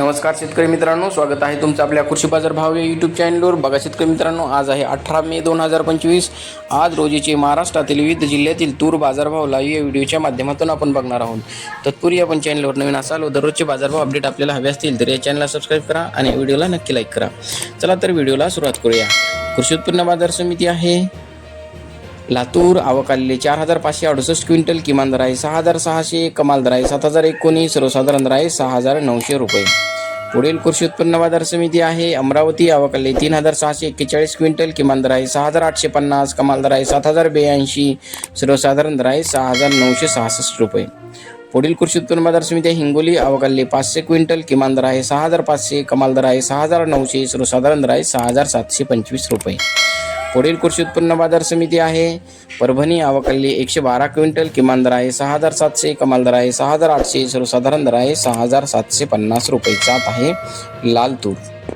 नमस्कार शेतकरी मित्रांनो स्वागत आहे तुमचं आपल्या कृषी बाजार भाव या यूट्यूब चॅनलवर बघा शेतकरी मित्रांनो आज आहे अठरा मे दोन हजार पंचवीस. आज रोजीचे महाराष्ट्रातील विविध जिल्ह्यातील तूर बाजारभाव लाईव्ह या व्हिडिओच्या माध्यमातून आपण बघणार आहोत. तत्पूर्वी आपण चॅनलवर नवीन असाल व दररोजचे बाजारभाव अपडेट आपल्याला हवे असतील तर या चॅनलला सबस्क्राईब करा आणि व्हिडिओला नक्की लाईक करा. चला तर व्हिडिओला सुरुवात करूया. कृषी उत्पन्न बाजार समिती आहे. लातूर आवक आलेले चार हजार पाचशे अडुसष्ट क्विंटल किमान दर आहे सहा हजार सहाशे कमाल दर आहे सात हजार एकोणीस सर्वसाधारण दर आहे सहा हजार नऊशे रुपये. पुढील कृषी उत्पन्न बाजार समिती आहे. अमरावती आवक तीन हजार सहाशे एक्केचाळीस क्विंटल किमान दर आहे सहा हजार आठशे पन्नास कमाल दर आहे सात हजार ब्याऐंशी सर्वसाधारण दर आहे सहा हजार नऊशे सहासष्ट रुपये. पुढील कृषी उत्पन्न बाजार समिती आहे हिंगोली अवकल्ले पाचशे क्विंटल किमान दर आहे सहा हजार पाचशे कमाल दर आहे सहा हजार नऊशे सर्वसाधारण दर आहे सहा हजार सातशे पंचवीस रुपये. पुढील कृषी उत्पन्न बाजार समिती आहे. परभणी आवकल्ली एकशे बारा क्विंटल किमान दर आहे सहा हजार सातशे कमाल दर आहे सहा हजार आठशे सर्वसाधारण दर आहे सहा हजार सातशे पन्नास रुपये जात आहे लाल तूर.